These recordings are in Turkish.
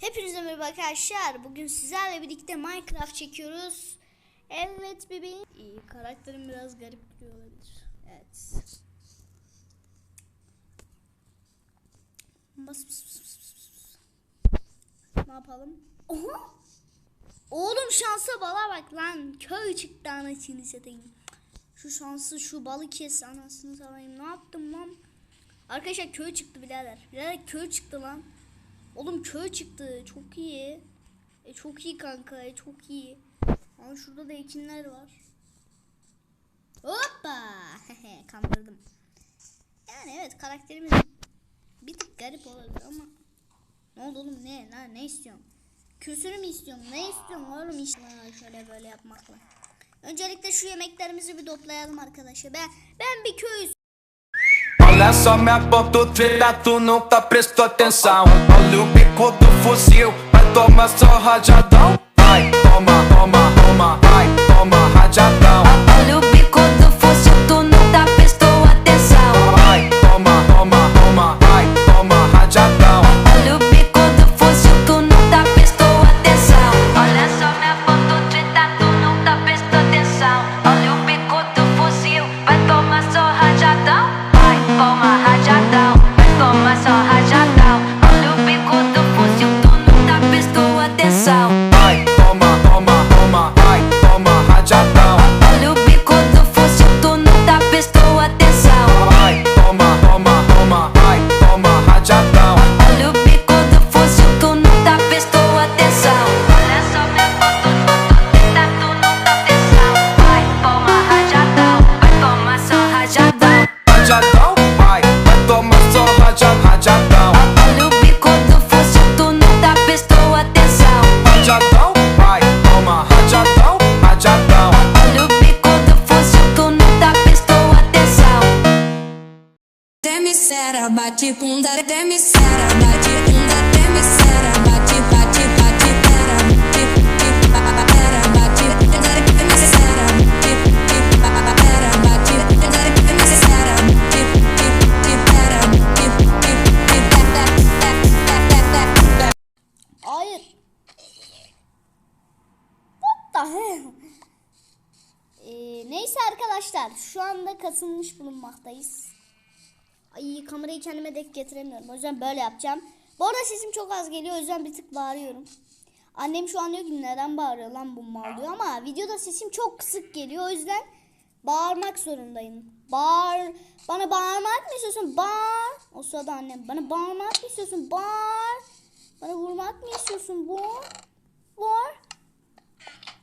Hepinize merhaba arkadaşlar. Bugün sizlerle birlikte Minecraft çekiyoruz. Evet bebeğim. İyi, karakterim biraz garip duruyor olabilir. Evet. Bas bas bas bas bas. Ne yapalım? Oha! Oğlum şansa bala bak lan. Köy çıktı anasını satayım. Şu şansı şu balı kes anasını satayım. Ne yaptım lan? Arkadaşlar köy çıktı birader. Birader köy çıktı lan. Oğlum köy çıktı. Çok iyi. E çok iyi kanka. E çok iyi. Ama şurada da ekinler var. Hoppa. Kandırdım. Yani evet karakterimiz bir tık garip olabilir ama ne oldu oğlum ne ne, ne istiyorsun? Küsürü mü istiyorum? Ne istiyorum oğlum işte şöyle böyle yapmakla. Öncelikle şu yemeklerimizi bir toplayalım arkadaşlar. Ben ben bir köy Olha só minha ponta treta, tu nunca prestou atenção. Olha o bico do fuzil, vai tomar só rajadão. Vai, toma, toma, toma Demissera, bate bunda, demissera, bate bunda, demissera, bate, bate, bate, pera, pera, bate, demissera, bate, pera, bate, demissera, bate, pera, Hayır. What the hell? Ee, neyse arkadaşlar şu anda kasılmış bulunmaktayız. Ay kamerayı kendime denk getiremiyorum. O yüzden böyle yapacağım. Bu arada sesim çok az geliyor. O yüzden bir tık bağırıyorum. Annem şu an diyor ki neden bağırıyor lan bu mal diyor. Ama videoda sesim çok kısık geliyor. O yüzden bağırmak zorundayım. Bağır. Bana bağırmak mı istiyorsun? Bağır. O sırada annem bana bağırmak mı istiyorsun? Bağır. Bana vurmak mı istiyorsun? Vur. Vur.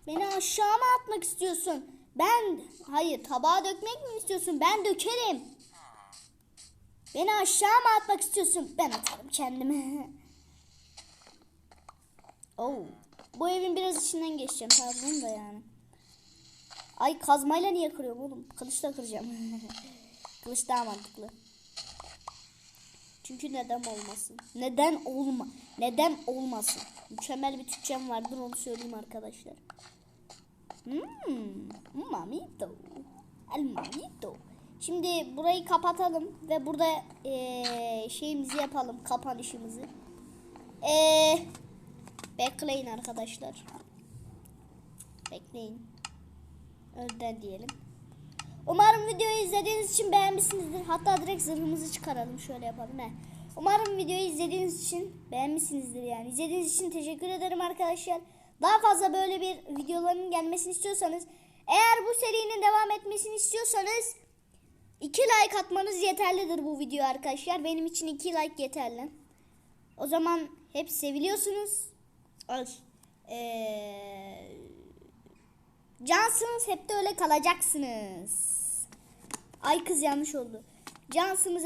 Beni aşağı mı atmak istiyorsun? Ben hayır tabağa dökmek mi istiyorsun? Ben dökerim. Beni aşağı mı atmak istiyorsun? Ben atarım kendimi. oh. Bu evin biraz içinden geçeceğim pardon da yani. Ay kazmayla niye kırıyorum oğlum? Kılıçla kıracağım. Kılıç daha mantıklı. Çünkü neden olmasın? Neden olma? Neden olmasın? Mükemmel bir Türkçem vardır onu söyleyeyim arkadaşlar. Hmm, mamito. El mamito. Şimdi burayı kapatalım ve burada eee, şeyimizi yapalım, kapanışımızı. Eee bekleyin arkadaşlar. Bekleyin. Önden diyelim. Umarım videoyu izlediğiniz için beğenmişsinizdir. Hatta direkt zırhımızı çıkaralım. Şöyle yapalım. He. Umarım videoyu izlediğiniz için beğenmişsinizdir yani. İzlediğiniz için teşekkür ederim arkadaşlar. Daha fazla böyle bir videoların gelmesini istiyorsanız eğer bu serinin devam etmesini istiyorsanız 2 like atmanız yeterlidir bu video arkadaşlar. Benim için 2 like yeterli. O zaman hep seviliyorsunuz. Ay. Eee Cansınız hep de öyle kalacaksınız. Ay kız yanlış oldu. Cansınız